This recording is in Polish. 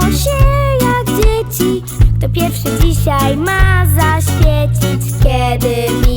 cieszą się jak dzieci. Kto pierwszy dzisiaj ma zaświecić, kiedy mi